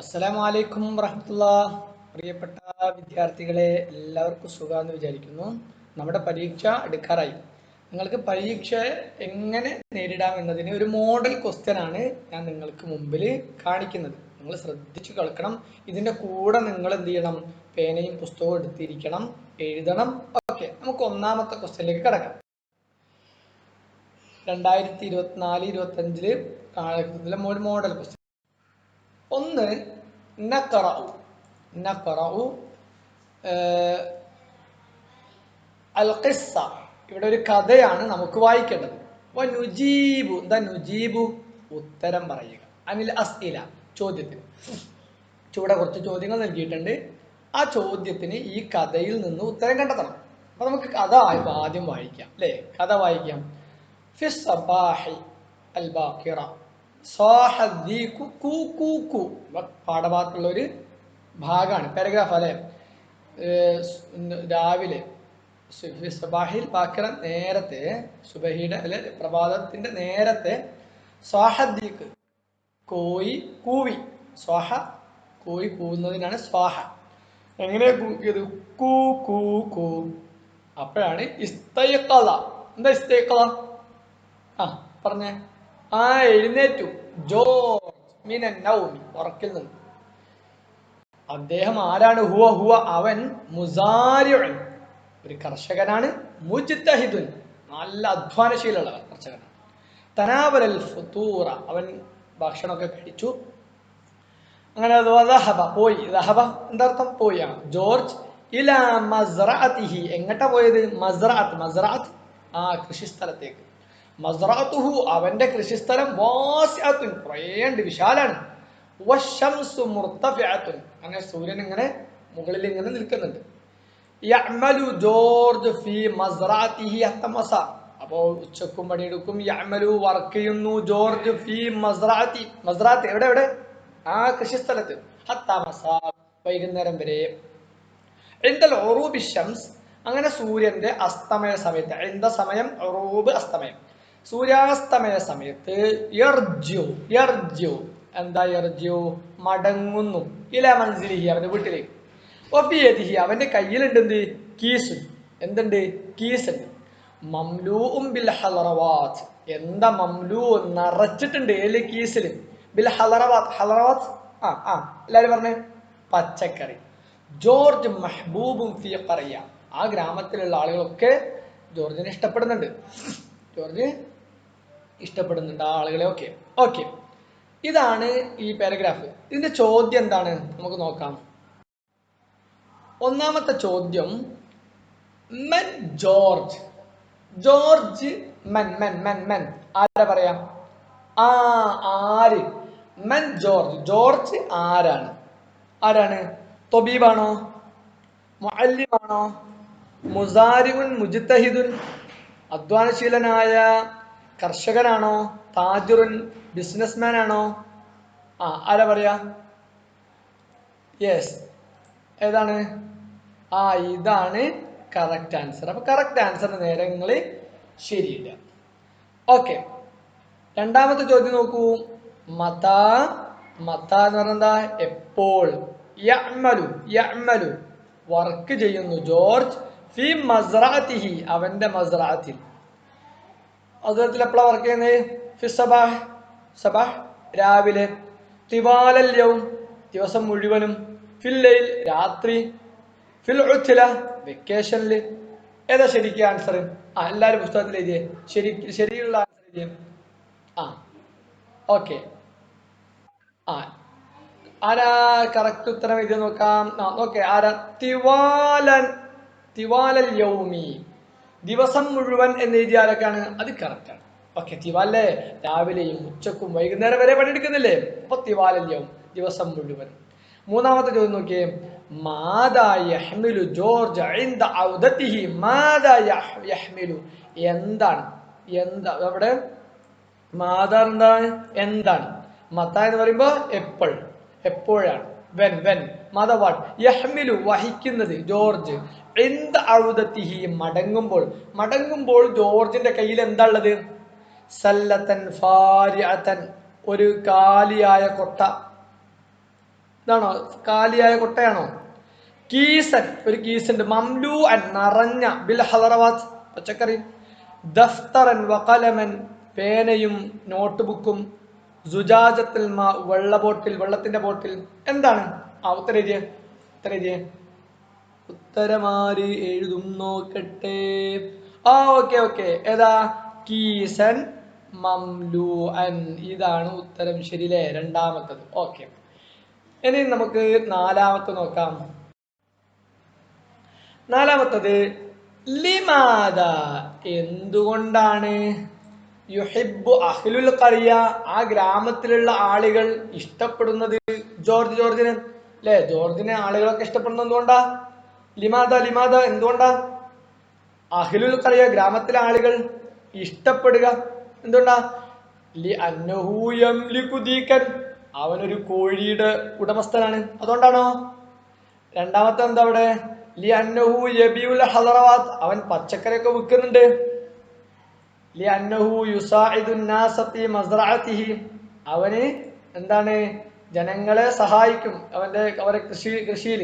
അസ്സലാമു അലൈക്കും വറഹമത്തുള്ള പ്രിയപ്പെട്ട വിദ്യാർത്ഥികളെ എല്ലാവർക്കും സുഖമെന്ന് വിചാരിക്കുന്നു. നമ്മുടെ പരീക്ഷ എടുക്കാറായി. നിങ്ങൾക്ക് പരീക്ഷ എങ്ങനെ നേരിടാം എന്നതിന് ഒരു മോഡൽ ക്വസ്റ്റ്യൻ ആണ് ഞാൻ നിങ്ങൾക്ക് മുമ്പിൽ കാണിക്കുന്നത്. നിങ്ങൾ ശ്രദ്ധിച്ചു കേൾക്കണം. ഇതിന്റെ കൂടെ നിങ്ങൾ എന്ത് ചെയ്യണം? പേനയും പുസ്തകവും എടുത്തിരിക്കണം. എഴുതണം. ഓക്കെ നമുക്ക് ഒന്നാമത്തെ ക്വസ്റ്റ്യനിലേക്ക് കിടക്കാം. രണ്ടായിരത്തി ഇരുപത്തിനാല് ഇരുപത്തി അഞ്ചിൽ കാലഘട്ടത്തിലെ ഒരു മോഡൽ ക്വസ്റ്റ്യൻ ഒന്ന് നഖറഉ. ഏഹ്, അൽ ഖിസ്സ ഇവിടെ ഒരു കഥയാണ് നമുക്ക് വായിക്കേണ്ടത്. നുജീബു എന്താ നുജീബു? ഉത്തരം പറയുക. അനിൽ അസ്ഇല ചോദ്യത്തിന്. ചൂടെ കുറച്ച് ചോദ്യങ്ങൾ നൽകിയിട്ടുണ്ട്. ആ ചോദ്യത്തിന് ഈ കഥയിൽ നിന്ന് ഉത്തരം കണ്ടെത്തണം. അപ്പൊ നമുക്ക് കഥ ആദ്യം വായിക്കാം അല്ലേ? കഥ വായിക്കാം. ഫി സബാഹി അൽ ബാക്കിറ കു കു കൂ. പാഠഭാഗത്തുള്ള ഒരു ഭാഗമാണ്. പാരഗ്രാഫ് അല്ലെ? രാവിലെ സുബാഹിൽ ബാക്കിറ നേരത്തെ സുബഹിയുടെ അല്ലെ പ്രഭാതത്തിന്റെ നേരത്തെ സ്വാഹദ്ദീഖ് കോയി കൂവി. സ്വാഹ കോയി കൂവുന്നതിനാണ് സ്വാഹ. എങ്ങനെ കൂക്കിയത് കൂ കൂ കൂ. അപ്പോഴാണ് ഇസ്തയക്കല എന്താ ഇസ്തയക്കല ആ പറഞ്ഞേ. ആ എഴുന്നേറ്റു. ജോർജ് മിനൻ നൗമി ഉറക്കിൽ നിന്ന്. അദ്ദേഹം ആരാണ്? ഹുവ ഹുവ അവൻ മുസാരിഉൻ. ഒരു കർഷകനാണ്. മുജിത്തഹിദുൻ നല്ല അധ്വാനശീലമുള്ള കർഷകനാണ്. തനാവരൽ ഫുത്തൂറ അവൻ ഭക്ഷണമൊക്കെ കഴിച്ചു. അങ്ങനെ ദഹബ പോയി. ദഹബ എന്താർത്ഥം? പോയാണ്. ജോർജ് ഇല മസ്റഅത്തിഹി എങ്ങട്ടാ പോയത്? മസ്റഅത്ത് മസ്റഅത്ത് ആ കൃഷിസ്ഥലത്തേക്ക്. മസ്റഅത്തുഹു അവന്റെ കൃഷിസ്ഥലം വാസ്യാത്തുൻ കുറേണ്ട് വിശാലാണ്. അങ്ങനെ സൂര്യൻ ഇങ്ങനെ മുകളിൽ ഇങ്ങനെ നിൽക്കുന്നുണ്ട്. ജോർജ് ഫി അത്തമസ അപ്പോ ഉച്ചക്കും പണിയെടുക്കും. യമലു വർക്ക് ചെയ്യുന്നു ജോർജ് ഫി മസ്റാത്തി മസ്റഅത്ത് എവിടെ എവിടെ? ആ കൃഷിസ്ഥലത്ത്. ഹത്താമസ വൈകുന്നേരം വരെ. എന്തൽ ഓറൂബിഷംസ് അങ്ങനെ സൂര്യന്റെ അസ്തമയ സമയത്ത്. എന്താ സമയം ഓറൂബ് അസ്തമയം. സൂര്യാസ്തമയ സമയത്ത് എർജ്യോ എർജ്യോ എന്താ എർജ്യോ മടങ്ങുന്നു. ഇല മനസ്സിലിഹി അവന്റെ വീട്ടിലേക്ക്. ഒപ്പിയതിഹി അവന്റെ കയ്യിലുണ്ട് എന്ത്? കീസ്. എന്തുണ്ട്? കീസ് ഉണ്ട്. ബിൽ ഹലറവാത്ത്. എന്താ മംലൂ? നിറച്ചിട്ടുണ്ട്. ഏൽ കീസിൽ ബിൽ ഹലറവാത്ത്. ഹലറവാത്ത്? ആ ആ. എല്ലാരും പറഞ്ഞേ? പച്ചക്കറി. ജോർജ് മെഹബൂബും ആ ഗ്രാമത്തിലുള്ള ആളുകളൊക്കെ ജോർജിനെ ഇഷ്ടപ്പെടുന്നുണ്ട്. ജോർജ് ഇഷ്ടപ്പെടുന്നുണ്ട് ആ ആളുകളെ. ഓക്കെ ഓക്കെ ഇതാണ് ഈ പാരഗ്രാഫ് ഇതിന്റെ ചോദ്യം എന്താണ്? നമുക്ക് നോക്കാം. ഒന്നാമത്തെ ചോദ്യം men George. George men men men men. ആരാ പറയാ? ആ ആര്? Men George. ജോർജ് ആരാണ്? ആരാണ്? തൊബീബാണോ? മുഅല്ലിമാണോ? മുസാരിമുൻ മുജിത്തഹിദുൻ അധ്വാനശീലനായ കർഷകനാണോ? താജുറുൻ ബിസിനസ്മാൻ ആണോ ആ ആരാ പറയാ? യെസ് ഏതാണ്? ആ ഇതാണ് കറക്റ്റ് ആൻസർ അപ്പൊ കറക്റ്റ് ആൻസറിന് നേരെ നിങ്ങൾ ശരിയില്ല ഓക്കെ രണ്ടാമത്തെ ചോദ്യം നോക്കൂ. മത മത എന്ന് പറഞ്ഞാൽ എപ്പോൾ? യഅ്മലു യഅ്മലു. വർക്ക് ചെയ്യുന്നു ജോർജ് ഫി മസ്രാത്തിഹി അവന്റെ മസ്റാത്തിൽ. അദ്ദേഹത്തിൽ എപ്പോഴാണ് വർക്ക് ചെയ്യുന്നത് ഫി സബാഹ് രാവിലെ തിവാലല്യവും ദിവസം മുഴുവനും ഫില്ലയിൽ രാത്രി ഫിൽ ഉച്ചില വെക്കേഷനിൽ ഏതാ ശരിക്ക് ആൻസർ ആ എല്ലാവരും പുസ്തകത്തിൽ എഴുതിയേ. ശരി ശരിയുള്ള ആൻസർ എഴുതിയേ. ആ ഓക്കെ ആ ആരാ കറക്റ്റ് ഉത്തരം എഴുതി നോക്കാം? ആ ഓക്കെ ആരാ? തിവാലൻ തിവാലൽ യൗമി ദിവസം മുഴുവൻ എന്ന് എഴുതിയ ആരൊക്കെയാണ് അത് കറക്റ്റാണ് ഓക്കെ തിവാലേ രാവിലെയും ഉച്ചക്കും വൈകുന്നേരം വരെ പണിയെടുക്കുന്നില്ലേ? അപ്പൊ തിവാലല്യവും ദിവസം മുഴുവൻ. മൂന്നാമത്തെ ചോദ്യം നോക്കിയേ. മാതാ യഹ്മിലു ജോർജ് ഇൻദ ഔദത്തിഹി മാതാ യഹ്മിലു എന്താണ്? എന്താ? അവിടെ മാതാ എന്താണ്? എന്താണ്? മത്ത എന്ന് പറയുമ്പോ എപ്പോൾ? എപ്പോഴാണ്? വെൻ വെൻ മത വാട്ട് യഹ്മിലു വഹിക്കുന്നത് ജോർജ്. എന്ത് അഴുതത്തിഹി മടങ്ങുമ്പോൾ? മടങ്ങുമ്പോൾ ജോർജിന്റെ കയ്യിൽ എന്താ ഉള്ളത്? സല്ലത്തൻ ഫാരിഅത്തൻ. ഒരു കാലിയായ കൊട്ട. ഇതാണോ? കാലിയായ കൊട്ടയാണോ? കീസൻ. ഒരു കീസുണ്ട്. മംലു അൻ നിറഞ്ഞ. ബിൽ ഹലറവാത്ത് പച്ചക്കറി. ദഫ്തറൻ വകലമൻ പേനയും നോട്ട് ബുക്കും സുജാജത്തിൽ മാ വെള്ള ബോട്ടിൽ വെള്ളത്തിന്റെ ബോട്ടിൽ. എന്താണ്? ആ ഉത്തരേരിയ ഉത്തരേരിയ ഉത്തരമാരി എഴുതും നോക്കട്ടെ ആ ഓക്കെ ഓക്കെ. ഏതാ? കീസൻ മംലു അൻ ഇതാണ് ഉത്തരം ശരിയിലെ രണ്ടാമത്തത്. ഓക്കെ. ഇനി നമുക്ക് നാലാമത്തെ നോക്കാം. നാലാമത്തത് ലിമാദ. എന്തുകൊണ്ടാണ്? യുഹിബു അഹ്ലുൽ കറിയ ആ ഗ്രാമത്തിലുള്ള ആളുകൾ ഇഷ്ടപ്പെടുന്നത് ജോർജ് ജോർജിനെ. അല്ലെ ജോർജിനെ ആളുകളൊക്കെ ഇഷ്ടപ്പെടുന്നത് എന്തുകൊണ്ടാ? ലിമാദ ലിമാദ എന്തുകൊണ്ടാ? അഹ്ലുൽ കറിയ ഗ്രാമത്തിലെ ആളുകൾ ഇഷ്ടപ്പെടുക എന്തുകൊണ്ടാ? ലി അന്നഹൂയം ലി ദീകൻ അവനൊരു കോഴിയുടെ ഉടമസ്ഥനാണ്. അതുകൊണ്ടാണോ? രണ്ടാമത്തെ എന്താ അവിടെ? ലി അന്നഹു യബിയുൽ ഹലറവാത്ത് അവൻ പച്ചക്കറിയൊക്കെ വിൽക്കുന്നുണ്ട് ലി അന്നഹു യുസാഇദു നാസത്തി മസ്റഅത്തിഹി അവന് എന്താണ്? ജനങ്ങളെ സഹായിക്കും അവന്റെ അവരെ കൃഷി കൃഷിയിൽ.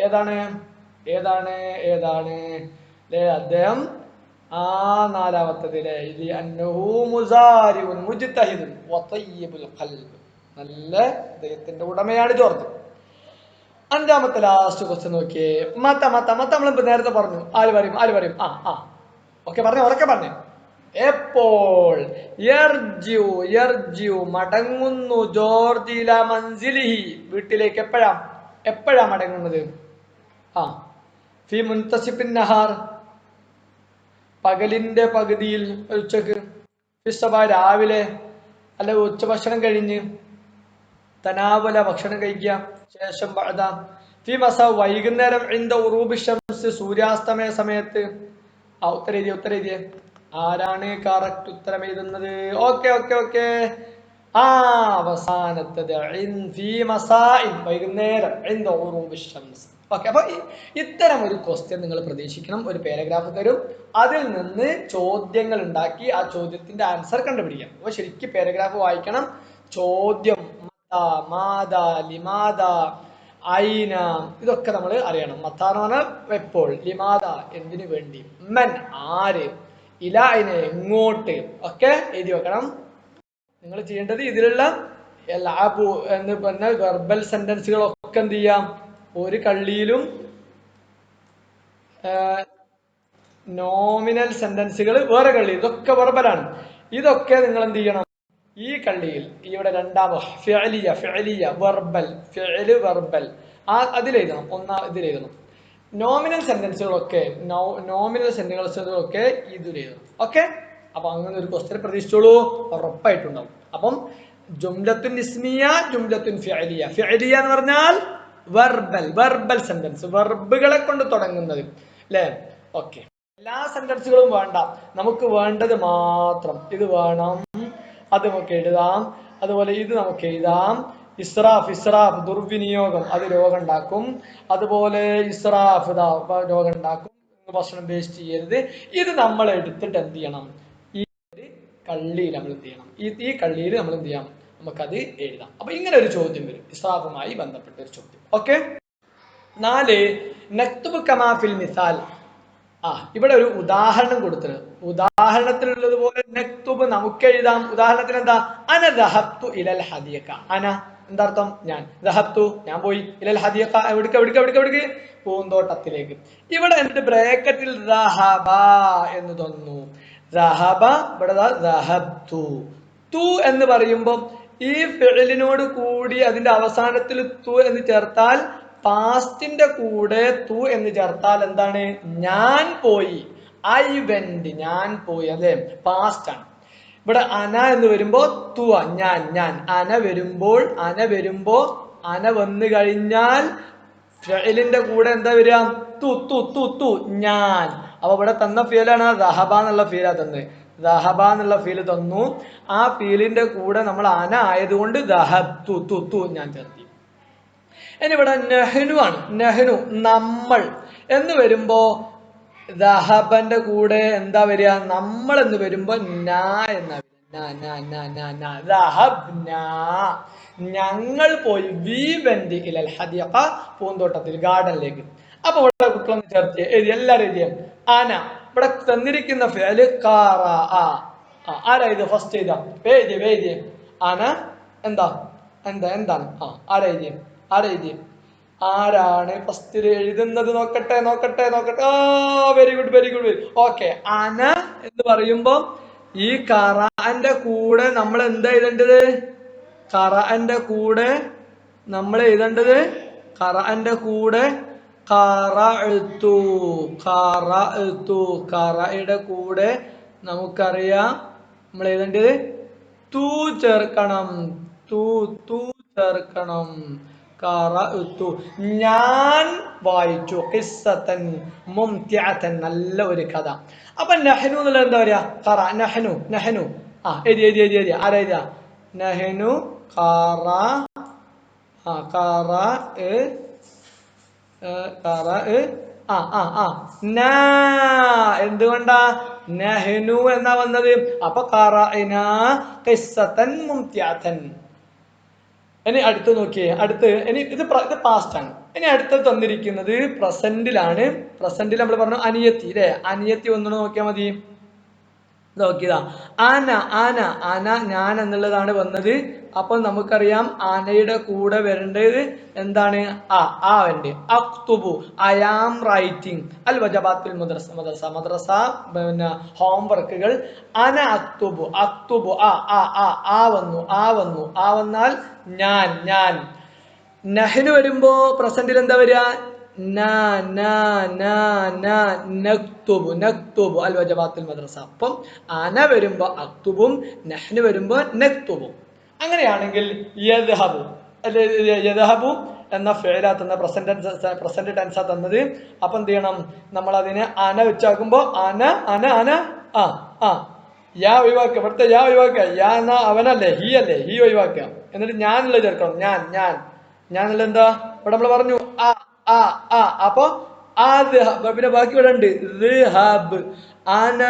ഏതാണ്? ഏതാണ്? ഏതാണ്? അല്ലേ അദ്ദേഹം ആ നാലാമത്തതിലെ അന്നഹു നല്ല ദൈവത്തിന്റെ ഉടമയാണ് ജോർജ് അഞ്ചാമത്തെ ലാസ്റ്റ് ക്വസ്റ്റ്യൻ നോക്കിയേ. മത്ത മത്ത മത്ത നമ്മൾ നേരത്തെ പറഞ്ഞു. ആര് പറയും ആര് പറയും ആ ആ. ഓക്കെ പറഞ്ഞു ഉറക്കെ പറഞ്ഞു. എപ്പോൾ? മടങ്ങുന്നു ജോർജില മൻസിലിഹി വീട്ടിലേക്ക് എപ്പോഴാ? എപ്പോഴാ മടങ്ങുന്നത്? ആ. ഫി മുൻതസിഫിൻ നഹാർ. പകലിന്റെ പകുതിയിൽ ഉച്ചയ്ക്ക്. ഫിസബ രാവിലെ. അല്ല ഉച്ചഭക്ഷണം കഴിഞ്ഞ്. തനാവല ഭക്ഷണം കഴിക്കുക. ശേഷം മസ വൈകുന്നേരം ഇന്ത ഉറൂബി സൂര്യാസ്തമയ സമയത്ത്. ആ ഉത്തരേതിയ ഉത്തരേരിയ ആരാണ് കറക്റ്റ് ഉത്തരം എഴുതുന്നത് ഓക്കെ ഓക്കെ ഓക്കെ. ആ അവസാനത്തത്. വൈകുന്നേരം ഇന്ത ഉറൂബ് ഓക്കെ അപ്പൊ ഇത്തരം ഒരു ക്വസ്റ്റ്യൻ നിങ്ങൾ പ്രതീക്ഷിക്കണം. ഒരു പാരഗ്രാഫ് തരും. അതിൽ നിന്ന് ചോദ്യങ്ങൾ ഉണ്ടാക്കി ആ ചോദ്യത്തിന്റെ ആൻസർ കണ്ടുപിടിക്കാം. അപ്പൊ ശരിക്കും പാരഗ്രാഫ് വായിക്കണം. ചോദ്യം മത മാത ലിമാത ഐന ഇതൊക്കെ നമ്മൾ അറിയണം. മത്താന്ന് പറഞ്ഞാൽ എപ്പോൾ? ലിമാത എന്തിനു വേണ്ടി? മൻ ആര്? ഇല അതിന് എങ്ങോട്ട്? ഒക്കെ എഴുതി വെക്കണം. നിങ്ങൾ ചെയ്യേണ്ടത് ഇതിലുള്ള എല്ലാ എന്ന് പറഞ്ഞാൽ വെർബൽ സെന്റൻസുകളൊക്കെ എന്ത് ചെയ്യാം? ഒരു കള്ളിയിലും നോമിനൽ സെന്റൻസുകൾ വേറെ കള്ളി. ഇതൊക്കെ വെർബലാണ് ഇതൊക്കെ നിങ്ങൾ എന്ത് ചെയ്യണം? ഈ കള്ളിയിൽ ഇവിടെ രണ്ടാമത് ഫിഅലിയ ഫിഅലിയ വെർബൽ ഫിഅൽ വെർബൽ. ആ അതിലെഴുതണം. ഒന്നാ ഇതിലെഴുതണം. നോമിനൽ സെന്റൻസുകളൊക്കെ നോമിനൽ സെന്റൻസുകളൊക്കെ ഇതിലെഴുതണം. ഓക്കെ അപ്പൊ അങ്ങനെ ഒരു ക്വസ്റ്റ്യൻ പ്രതീക്ഷിച്ചോളൂ. ഉറപ്പായിട്ടുണ്ടാവും. അപ്പം ജുംലത്തുൻ ഇസ്മിയ ജുംലത്തുൻ ഫിഅലിയ. ഫിഅലിയ എന്ന് പറഞ്ഞാൽ വെർബൽ വെർബൽ സെന്റൻസ് വെർബുകളെ കൊണ്ട് തുടങ്ങുന്നത്. അല്ലേ ഓക്കെ എല്ലാ സെന്റൻസുകളും വേണ്ട. നമുക്ക് വേണ്ടത് മാത്രം. ഇത് വേണം. അത് നമുക്ക് എഴുതാം. അതുപോലെ ഇത് നമുക്ക് എഴുതാം. ഇസ്രാഫ് ഇസ്രാഫ് ദുർവിനിയോഗം അത് രോഗം ഉണ്ടാക്കും അതുപോലെ ഇസ്രാഫ് രോഗം ഉണ്ടാക്കും ഭക്ഷണം വേസ്റ്റ് ചെയ്യരുത്. ഇത് നമ്മൾ എടുത്തിട്ട് എന്ത് ചെയ്യണം? ഈ ഒരു കള്ളിയിൽ നമ്മൾ എന്ത് ചെയ്യണം? ഈ ഈ കള്ളിയിൽ നമ്മൾ എന്ത് ചെയ്യാം നമുക്കത് എഴുതാം. അപ്പൊ ഇങ്ങനെ ഒരു ചോദ്യം വരും. ഇസ്രാഫുമായി ബന്ധപ്പെട്ട ഒരു ചോദ്യം. ഓക്കെ നാല് നക്തുബ് കമാഫിൽ മിസാൽ. ആ ഇവിടെ ഒരു ഉദാഹരണം കൊടുത്തത് ഉദാഹരണത്തിലുള്ളത് പോലെ നെക്തുബ് നമുക്ക് എഴുതാം. ഉദാഹരണത്തിന് എന്താ? അന ദഹത്തു ഇലൽ ഹദിയക്ക. അന എന്താർത്ഥം? ഞാൻ. ദഹത്തു ഞാൻ പോയി. ഇലൽ ഹദിയക്ക എവിടേക്ക് എവിടേക്ക് എവിടേക്ക് എവിടേക്ക് പൂന്തോട്ടത്തിലേക്ക്. ഇവിടെ എന്നിട്ട് ബ്രാക്കറ്റിൽ ദഹബ എന്ന് തന്നു. ദഹബ ഇവിടെ റഹബ്തു തു എന്ന് പറയുമ്പോൾ ഈ ഫിഴലിനോട് കൂടി അതിന്റെ അവസാനത്തിൽ തു എന്ന് ചേർത്താൽ പാസ്റ്റിന്റെ കൂടെ തു എന്ന് ചേർത്താൽ എന്താണ്? ഞാൻ പോയി. ഐ വെന്റ് ഞാൻ പോയി. അല്ലെ? പാസ്റ്റ് ആണ്. ഇവിടെ അന എന്ന് വരുമ്പോ തുവ ഞാൻ ഞാൻ. അന വരുമ്പോൾ അന വരുമ്പോ അന വന്നു കഴിഞ്ഞാൽ ഫിയലിന്റെ കൂടെ എന്താ വരിക? തു തു തു തു ഞാൻ. അപ്പൊ ഇവിടെ തന്ന ഫീലാണ് റഹബ എന്നുള്ള ഫീലാ തന്നത്. ദഹബ എന്നുള്ള ഫീൽ തന്നു. ആ ഫീലിന്റെ കൂടെ നമ്മൾ അന ആയതുകൊണ്ട് ദഹബ് തു തു തു ഞാൻ ചേർത്തി. ഇനി ഇവിടെ നെഹ്നു ആണ്. നെഹ്നു നമ്മൾ എന്ന് വരുമ്പോൾ ദഹബന്റെ കൂടെ എന്താ വരിക? നമ്മൾ എന്ന് വരുമ്പോ നാ എന്നാ ഞങ്ങൾ പോയി വി വെന്തി പൂന്തോട്ടത്തിൽ ഗാർഡനിലേക്ക്. അപ്പൊ ഇവിടെ കുട്ടികളൊന്ന് ചേർത്ത് എഴുതി എല്ലാവരും എഴുതിയ. ആന ഇവിടെ തന്നിരിക്കുന്ന ഫേൽ കാറ ആരാ ഇത് ഫസ്റ്റ് എഴുതാം? പേജ് പേജ് ആന എന്താ? എന്താ എന്താണ്? ആ ആരാ എഴുതിയ? ആരാ എഴുതിയ ആരാണ് ഫസ്റ്റ് എഴുതുന്നത്? നോക്കട്ടെ നോക്കട്ടെ നോക്കട്ടെ. ആ very good very good okay അന എന്ന് പറയുമ്പോ ഈ കറാന്റെ കൂടെ നമ്മൾ എന്താ എഴുതേണ്ടത്? കറാന്റെ കൂടെ നമ്മൾ എഴുതേണ്ടത്? കറാന്റെ കൂടെ കറഅ്തു കറഅ്തു കറയുടെ കൂടെ നമുക്കറിയാം നമ്മൾ എഴുതേണ്ടത് തൂ ചേർക്കണം തൂ തൂ ചേർക്കണം. കറഅ്തു ഞാൻ വായിച്ചു. ഖിസ്സത്തൻ മുംതിഅതൻ നല്ല ഒരു കഥ. അപ്പൊ നഹ്നു എന്നുള്ള എന്താ പറയാ? ഖറ നഹ്നു ആ എരി എരി എരി എരി ആരാ എഴുതിയ നഹ്നു ഖറ ആ ഖറ ഖറ ആ ആ ആ. നാ എന്തുകൊണ്ടാ? നഹ്നു എന്നാ വന്നത്? അപ്പൊ ഖിസ്സത്തൻ മുംതിഅതൻ ഇനി അടുത്ത് നോക്കിയേ. അടുത്ത് ഇനി ഇത് ഇത് പാസ്റ്റ് ആണ്. ഇനി അടുത്ത് തന്നിരിക്കുന്നത് പ്രസന്റിലാണ് പ്രസന്റിൽ നമ്മൾ പറഞ്ഞു അനിയത്തി അല്ലേ? അനിയത്തി ഒന്നുകൂടെ നോക്കിയാൽ മതി. നോക്കിയതാ. ആന ആന ആന ഞാൻ എന്നുള്ളതാണ് വന്നത്. അപ്പൊ നമുക്കറിയാം ആനയുടെ കൂടെ വരേണ്ടത് എന്താണ്? ആ ആ വരണ്ട് അക്തുബു ഐ ആം റൈറ്റിംഗ് അൽ വജബാത്തുൽ മദ്രസ മദ്രസ മദ്രസ പിന്നെ ഹോംവർക്കുകൾ അന അക്തുബു അക്തുബു ആ ആ ആ ആ വന്നു ആ വന്നു. ആ വന്നാൽ ഞാൻ ഞാൻ. നഹ്നു വരുമ്പോ പ്രസന്റിൽ എന്താ വരിക? അൽ വജബാത്തുൽ മദ്രസ. അപ്പം അന വരുമ്പോ അക്തുബും നഹ്നു വരുമ്പോ നക്തുബും. അങ്ങനെയാണെങ്കിൽ യദ്ഹബു യദ്ഹബു എന്ന ഫേല തന്ന പ്രസന്റ് പ്രസന്റ് ടെൻസാ തന്നത്. അപ്പൊ എന്ത് ചെയ്യണം? നമ്മൾ അതിനെ അന വെച്ചാക്കുമ്പോ അന അന അന ആ ആ. യാ ഒഴിവാക്കുക. ഇവിടുത്തെ യാ ഒഴിവാക്കുക. യാ എന്നാ അവനല്ലേ ഹി അല്ലേ ഹി ഒഴിവാക്കുക. എന്നിട്ട് ഞാനുള്ള ചേർക്കണം? ഞാൻ ഞാൻ. എന്നുള്ള എന്താ? ഇവിടെ നമ്മൾ പറഞ്ഞു ആ ആ ആ. അപ്പൊ ആ പിന്നെ ബാക്കി ഇവിടെ ഉണ്ട്. ഹാബ് അന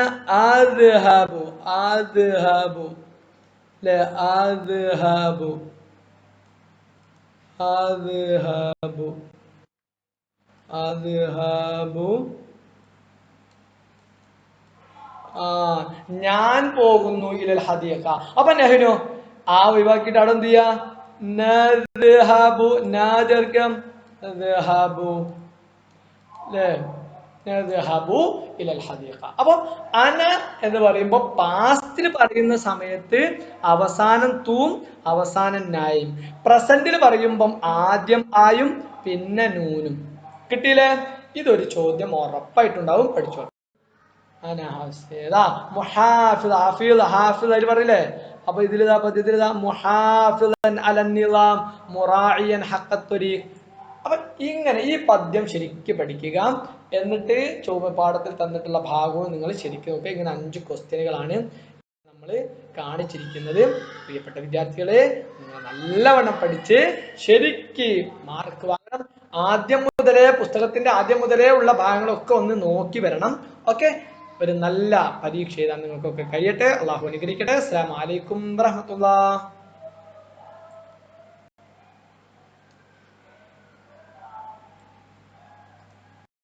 ആദ് ഹാബു ആദ് ഹാബു അല്ലെ ആദ് ഹാബു ആദ് ഹാബു ആദ് ഹാബു ആ ഞാൻ പോകുന്നു ഇലൽ ഹദിയക്ക അപ്പൊ നെഹ്നു ആ ഒഴിവാക്കിയിട്ട് അവിടെ എന്ത് ചെയ്യാ? നദ്ഹബു നാ ചേർക്കാം നദ്ഹബു ല്ലേ ഇലൽ ഹദീഖ. അപ്പൊ അന എന്ന് പറയുമ്പോൾ പാസ്റ്റിൽ പറയുന്ന സമയത്ത് അവസാനം തൂം അവസാനം നായും. പ്രസന്റിൽ പറയുമ്പം ആദ്യം ആയും പിന്നെ നൂനും. കിട്ടിയില്ലേ? ഇതൊരു ചോദ്യം ഉറപ്പായിട്ടുണ്ടാവും. പഠിച്ചോ. പറയില്ലേ? അപ്പൊ ഇതിലിതാ പദ്യത്തിൽ ഇതാ മുഹാഫിദൻ അപ്പൊ ഇങ്ങനെ ഈ പദ്യം ശരിക്കും പഠിക്കുക. എന്നിട്ട് ചൊവ്വ പാഠത്തിൽ തന്നിട്ടുള്ള ഭാഗവും നിങ്ങൾ ശരിക്കും നോക്കുക ഇങ്ങനെ അഞ്ച് ക്വസ്റ്റ്യനുകളാണ് നമ്മൾ കാണിച്ചിരിക്കുന്നത്. പ്രിയപ്പെട്ട വിദ്യാർത്ഥികളെ നിങ്ങൾ നല്ലവണ്ണം പഠിച്ച് ശരിക്ക് മാർക്ക് വാങ്ങണം. ആദ്യം മുതലേ പുസ്തകത്തിന്റെ ആദ്യം മുതലേ ഉള്ള ഭാഗങ്ങളൊക്കെ ഒന്ന് നോക്കി വരണം. ഓക്കെ ഒരു നല്ല പരീക്ഷ എഴുതാൻ നിങ്ങൾക്കൊക്കെ കഴിയട്ടെ. അള്ളാഹു അനുഗ്രഹിക്കട്ടെ. അസ്സാം അലൈക്കും വറഹ്മത്തുള്ളാഹി.